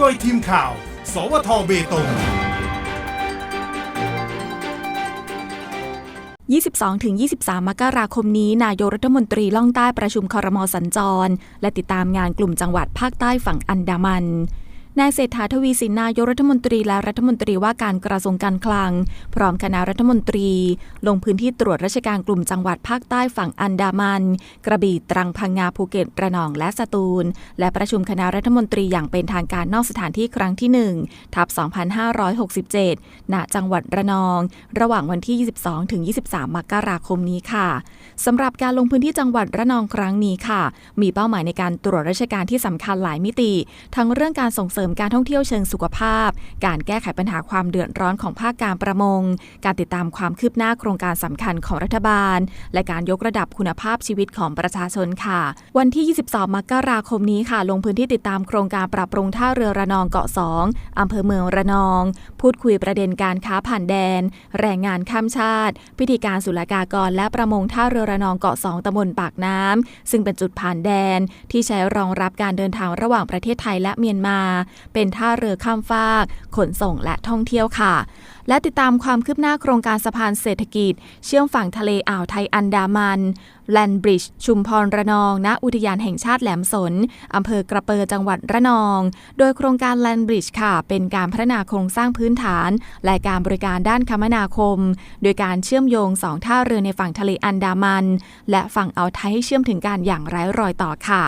โดยทีมข่าว สวทเบตง 22-23 มกราคมนี้ นายกรัฐมนตรีล่องใต้ประชุมครมอสัญจร และติดตามงานกลุ่มจังหวัดภาคใต้ฝั่งอันดามัน นายเศรษฐาทวีสินนายกรัฐมนตรีและรัฐมนตรีว่าการกระทรวงการคลัง พร้อมคณะรัฐมนตรี ลงพื้นที่ตรวจราชการกลุ่มจังหวัดภาคใต้ฝั่งอันดามัน กระบี่ตรังพังงาภูเก็ตระนองและสตูล และประชุมคณะรัฐมนตรีอย่างเป็นทางการนอกสถานที่ครั้งที่ 1 ทับ 2567 ณ จังหวัดระนอง ระหว่างวันที่ 22 ถึง 23 มกราคมนี้ค่ะสำหรับการลงพื้นที่จังหวัดระนองครั้งนี้ค่ะ มีเป้าหมายในการตรวจราชการที่สำคัญหลายมิติ ทั้งเรื่องการส่งเสริมการท่องเที่ยวเชิงสุขภาพ การแก้ไขปัญหาความเดือดร้อนของภาคการประมง การติดตามความคืบหน้าโครงการสำคัญของรัฐบาล และการยกระดับคุณภาพชีวิตของประชาชนค่ะ วันที่ 22 มกราคมนี้ค่ะ ลงพื้นที่ติดตามโครงการปรับปรุงท่าเรือระนองเกาะ 2อำเภอเมืองระนอง พูดคุยประเด็นการค้าผ่านแดน แรงงานข้ามชาติ พิธีการศุลกากรและประมงท่าเรือระนองเกาะ 2ตำบลปากน้ำซึ่งเป็นจุดผ่านแดนที่ใช้รองรับการเดินทางระหว่างประเทศไทยและเมียนมาเป็นท่าเรือข้ามฟาก ขนส่งและท่องเที่ยวค่ะ และติดตามความคืบหน้าโครงการสะพานเศรษฐกิจ เชื่อมฝั่งทะเลอ่าวไทยอันดามันแลนบริดจ์ชุมพรระนอง ณ อุทยานแห่งชาติแหลมสน อำเภอกระเปอจังหวัดระนอง โดยโครงการแลนบริดจ์ค่ะ เป็นการพัฒนาโครงสร้างพื้นฐาน และการบริการด้านคมนาคม โดยการเชื่อมโยงสองท่าเรือในฝั่งทะเลอันดามัน และฝั่งอ่าวไทยให้เชื่อมถึงกันอย่างไร้รอยต่อค่ะ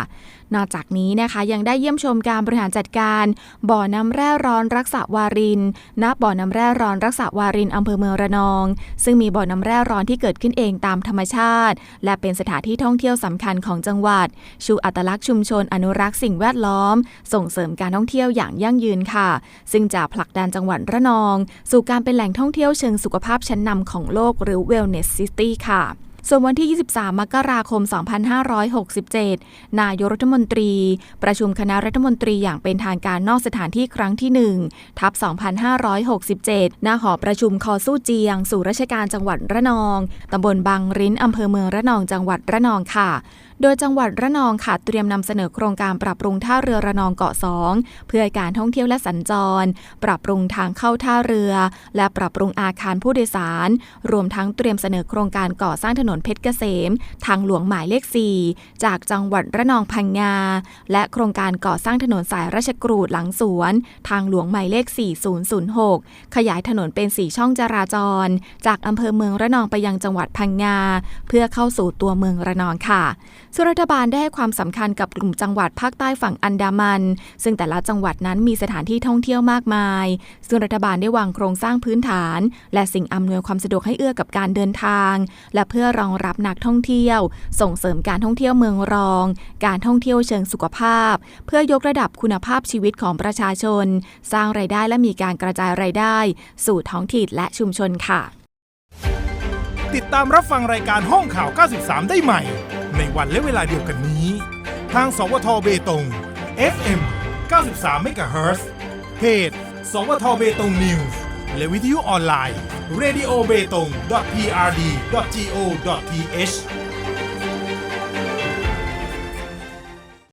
นอกจากนี้นะคะยังได้เยี่ยมชมการบริหารจัดการ บ่อน้ำแร่ร้อนรักษาวาริน ณ บ่อน้ำแร่ร้อนรักักษาวารินอำเภอเมืองระนอง ซึ่งมีบ่อน้ำแร่ร้อนที่เกิดขึ้นเองตามธรรมชาติ และเป็นสถานที่ท่องเที่ยวสำคัญของจังหวัด ชูอัตลักษณ์ชุมชนอนุรักษ์สิ่งแวดล้อม ส่งเสริมการท่องเที่ยวอย่างยั่งยืนค่ะ ซึ่งจะผลักดันจังหวัดระนอง สู่การเป็นแหล่งท่องเที่ยวเชิงสุขภาพชั้นนำของโลกหรือ Wellness City ค่ะ ส่วนวันที่ 23 มกราคม 2567 นายกรัฐมนตรี ประชุมคณะรัฐมนตรีอย่างเป็นทางการนอกสถานที่ครั้งที่ 1 ทับ 2567 หน้าหอประชุมคอสู้เจียง สู่ราชการจังหวัดระนอง ตำบลบางริ้น อำเภอเมืองระนอง จังหวัดระนองค่ะ โดยจังหวัดระนองค่ะเตรียมนำเสนอโครงการปรับปรุงท่าเรือระนองเกาะ2เพื่อการท่องเที่ยวและสัญจร ปรับปรุงทางเข้าท่าเรือ และปรับปรุงอาคารผู้โดยสาร รวมทั้งเตรียมเสนอโครงการก่อสร้างถนนเพชรเกษม ทางหลวงหมายเลข 4 จากจังหวัดระนองพังงา และโครงการก่อสร้างถนนสายราชกรูดหลังสวน ทางหลวงหมายเลข 4006 ขยายถนนเป็น 4 ช่องจราจร จากอำเภอเมืองระนองไปยังจังหวัดพังงา เพื่อเข้าสู่ตัวเมืองระนองค่ะส่วนรัฐบาลได้ให้ความสำคัญกับกลุ่มจังหวัดภาคใต้ฝั่งอันดามัน ซึ่งแต่ละจังหวัดนั้นมีสถานที่ท่องเที่ยวมากมาย ซึ่งรัฐบาลได้วางโครงสร้างพื้นฐาน และสิ่งอำนวยความสะดวกให้เอื้อกับการเดินทาง และเพื่อรองรับนักท่องเที่ยว ส่งเสริมการท่องเที่ยวเมืองรอง การท่องเที่ยวเชิงสุขภาพ เพื่อยกระดับคุณภาพชีวิตของประชาชน สร้างไรายได้และมีการกระจายรายได้ สู่ท้องถิ่นและชุมชนค่ะ ติดตามรับฟังรายการห้องข่าว 93 ได้ใหม่ ในวันและเวลาเดียวกันนี้ ทาง สวทเบตง FM 93 MHz เพจ สวทเบตงนิวส์และวิทยุออนไลน์ radio b e t o n g prd go th